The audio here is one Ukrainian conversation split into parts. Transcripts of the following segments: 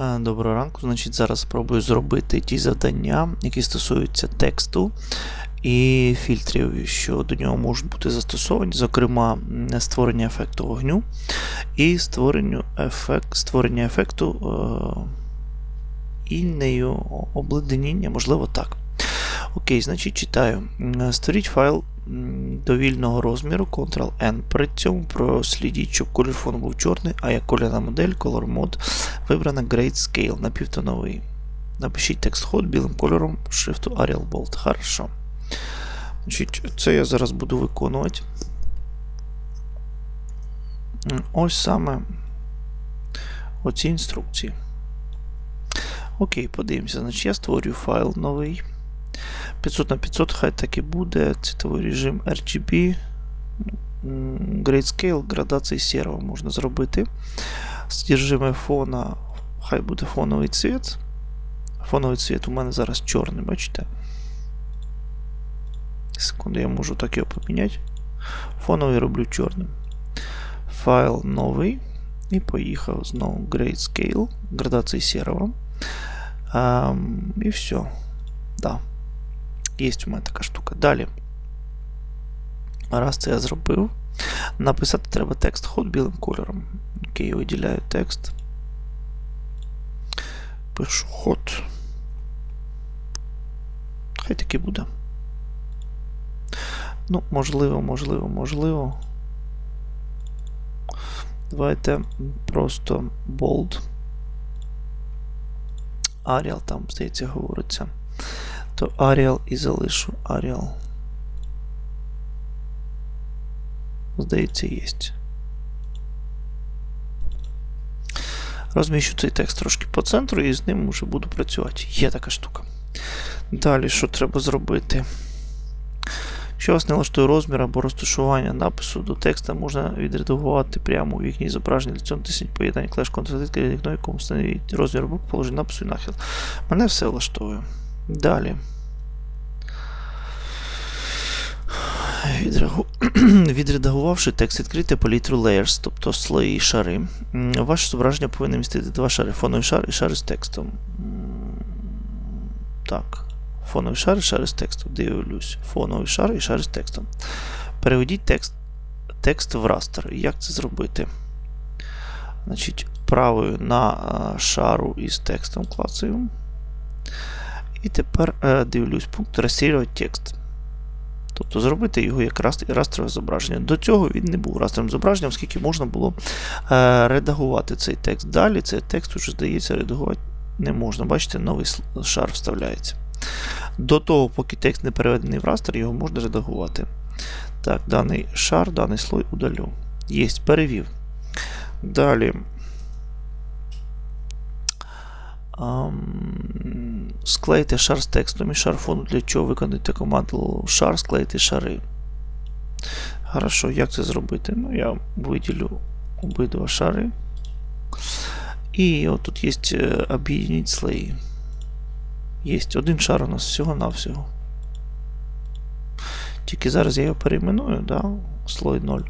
Е, Доброго ранку. Значить, зараз спробую зробити ті завдання, які стосуються тексту і фільтрів, що до нього можуть бути застосовані, зокрема, створення ефекту вогню і створенню ефект, створення ефекту е, іннею обледеніння, можливо, так. Окей, значить, читаю. М, Створіть файл довільного розміру Ctrl-N. При цьому прослідіть, щоб колір фону був чорний, а як кольорна модель, Color Mode вибрана Grayscale напівтоновий. Напишіть текст ход білим кольором шрифту Arial Bold. Хорошо. Значить, це я зараз буду виконувати. Ось саме оці інструкції. Окей, подивимося. Значить, я створюю файл новий. 500 на 500 хай так і буде. Цвітовий режим RGB. м, Grayscale, градації серого можна зробити. Содержиме фона, хай буде фоновий цвіт. Фоновий цвіт у мене зараз чорний, бачите? Секунду, я можу так його поміняти. Фоновий роблю чорним. Файл новий. І поїхав знову Grayscale, градації серого. Ем, і все. Да. Є у мене така штука. Далі. Раз це я зробив. Написати треба текст ход білим кольором. Окей, виділяю текст. Пишу ход. Хай таки буде. Ну, можливо, можливо, можливо. Давайте просто bold. Arial там, здається, говориться. То Arial і залишу Arial. Здається, є. Розміщу цей текст трошки по центру і з ним вже буду працювати. Є така штука. Далі, що треба зробити? Якщо вас не влаштує розмір або розташування напису до текста, можна відредагувати прямо у вікні зображення. Для цього натисніть поєднання клеш контроль вікно, якому встановіть розмір або положення напису і нахил. Мене все влаштовує. Далі. Відредагувавши текст, відкрийте палітру Layers, тобто слої і шари. Ваше зображення повинно містити два шари: фоновий шар і шари з текстом. Так. Фоновий шар і шари з текстом. Дивлюсь. Фоновий шар і шари з текстом. Переведіть текст, текст в растер. Як це зробити? Значить, правою на шару із текстом клацаю. І тепер е, дивлюсь пункт розсілювати текст. Тобто зробити його як раст- растрове зображення. До цього він не був растровим зображенням, оскільки можна було е, редагувати цей текст. Далі цей текст уже, здається, редагувати не можна. Бачите, новий шар вставляється. До того, поки текст не переведений в растер, його можна редагувати. Так, даний шар, даний слой удалю. Єсть, перевів. Далі. Ам, склейте шар з текстом і шар фону, для чого виконати команду шар, склейте шари. Хорошо, як це зробити? Ну, я виділю обидва шари. І от тут є е, об'єдніть слої. Є один шар у нас всього-навсього. Тільки зараз я його перейменую, да? слой 0,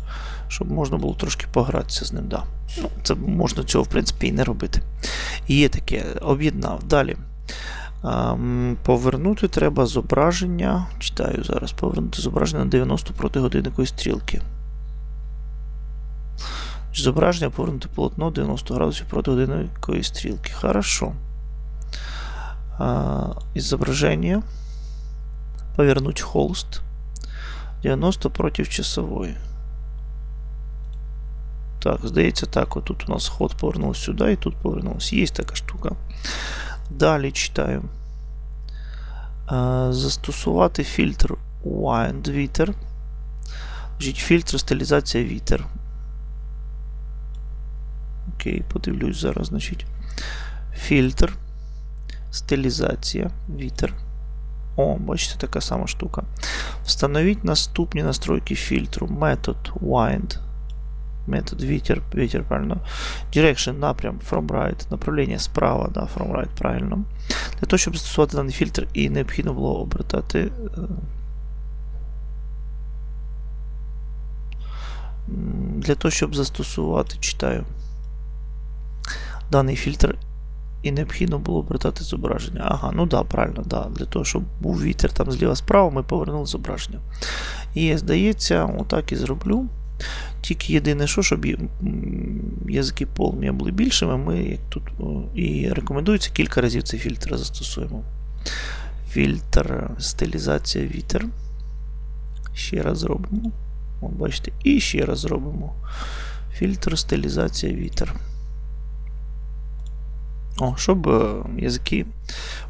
щоб можна було трошки погратися з ним. Да. Ну, це можна цього, в принципі, і не робити. І є таке, об'єднав. Далі. Повернути треба зображення. Читаю зараз. Повернути зображення на 90 проти годинникової стрілки. Зображення повернути полотно 90 градусів проти годинникової стрілки. Хорошо. А, Изображение. Повернуть холст. 90 проти часової. Так, здається, так. Отут у нас ход повернувся сюди і тут повернувся. Є така штука. Далі читаю. Е, Застосувати фільтр Wind вітер. Фільтр, стилізація вітер. Окей, подивлюсь зараз, значить. Фільтр. Стилізація вітер. О, бачите, така сама штука. Встановіть наступні настройки фільтру. Метод wind. Метод вітер, вітер, правильно. Direction, напрям, from right. Направлення справа, да, from right, правильно. Для того, щоб застосувати даний фільтр, і необхідно було обертати. е, Для того, щоб застосувати, читаю. Даний фільтр і необхідно було обертати зображення. Ага, ну да, правильно, да. Для того, щоб був вітер там зліва справа, ми повернули зображення. І здається, отак і зроблю. Тільки єдине, що, щоб язики полум'я були більшими, ми як тут і рекомендується кілька разів цей фільтр застосуємо. Фільтр, стилізація вітер. Ще раз зробимо. От бачите, і ще раз зробимо. Фільтр, стилізація вітер. О, щоб е, язики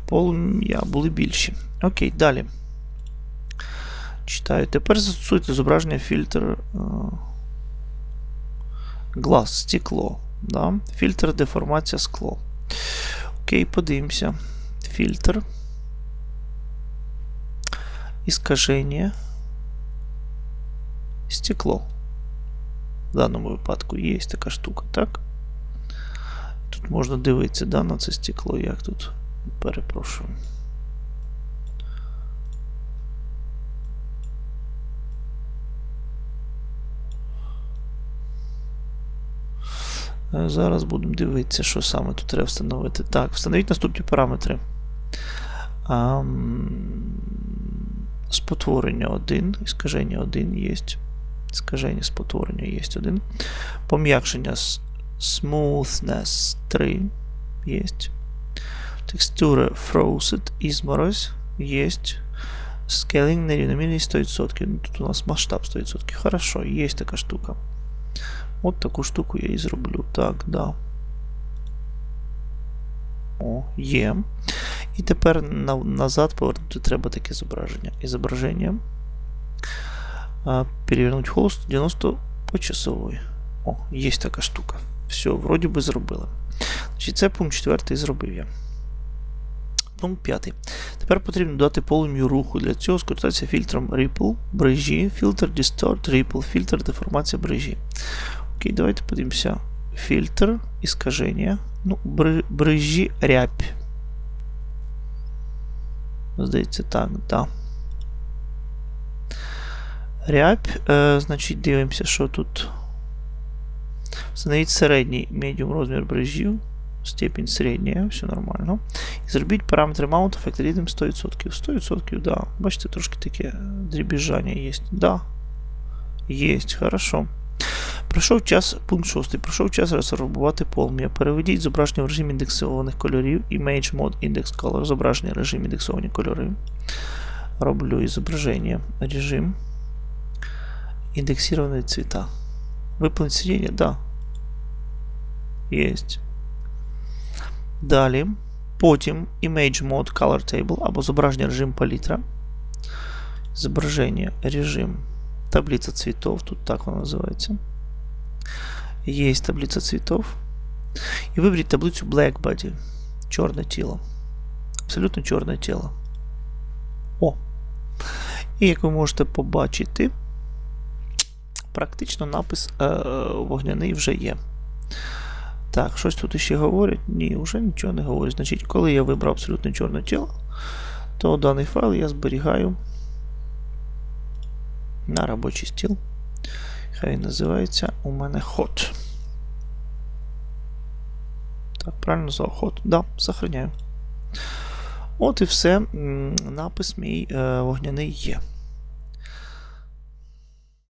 полум'я були більші. Окей, далі. Читаю. Тепер застосуйте зображення фільтр е, глаз, стекло. Да? Фільтр деформація скло. Окей, подивимося. Фільтр. Іскаження. Стекло. В даному випадку є така штука, так? Тут можна дивитися да, на це стекло, як тут. Перепрошую. Зараз будемо дивитися, що саме тут треба встановити. Так, встановіть наступні параметри. Ам, Спотворення 1, іскаження 1 є. Іскаження спотворення є 1. Пом'якшення smoothness 3 є. Текстура Frosted, ізморозь є. Scaling нерівномірність 100%. Ну, тут у нас масштаб 100%. Хорошо, є така штука. От таку штуку я і зроблю. Так, да. О, є. І тепер на, назад повернути треба таке зображення. Ізображення. А, перевернуть холст 90 по часовой. О, є така штука. Все, вроді би зробили. Значить, це пункт 4 зробив я. Пункт 5. Тепер потрібно дати полум'ю руху. Для цього скористатися фільтром Ripple, брижі, фільтр Distort, Ripple, фільтр деформація брижі. Окей, давайте подивимося. Фільтр, іскаження. Ну, бри, брижі рябь. Здається, так, да. Рябь. Е, значить, дивимося, що тут. Встановіть середній медіум розмір брижів. Степень середня, все нормально. І зробіть параметри Mount Effect Rhythm 100%. 100%, да. Бачите, трошки таке дрібіжання є. Да. Єсть, хорошо. Пройшов час, пункт 6. Пройшов час розфарбувати полум'я. Переведіть зображення в режим індексованих кольорів. Image Mode Index Color. Зображення режим індексовані кольори. Роблю ізображення. Режим. Індексовані цвіта. Виповнить сидіння? Да. Єсть. Далі. Потім Image Mode Color Table або зображення режим палітра. Зображення режим таблица цветов. Тут так она называется. Есть таблица цветов. І виберіть таблицю Black Body. Чорне тіло. Абсолютно чорне тіло. О! І як ви можете побачити, практично напис е, вогняний вже є. Так, щось тут ще говорять? Ні, вже нічого не говорять. Значить, коли я вибрав абсолютно чорне тіло, то даний файл я зберігаю на робочий стіл. Хай називається у мене ход. Так, правильно назвав ход? Да, сохраняю. От і все. Напис мій е, вогняний є.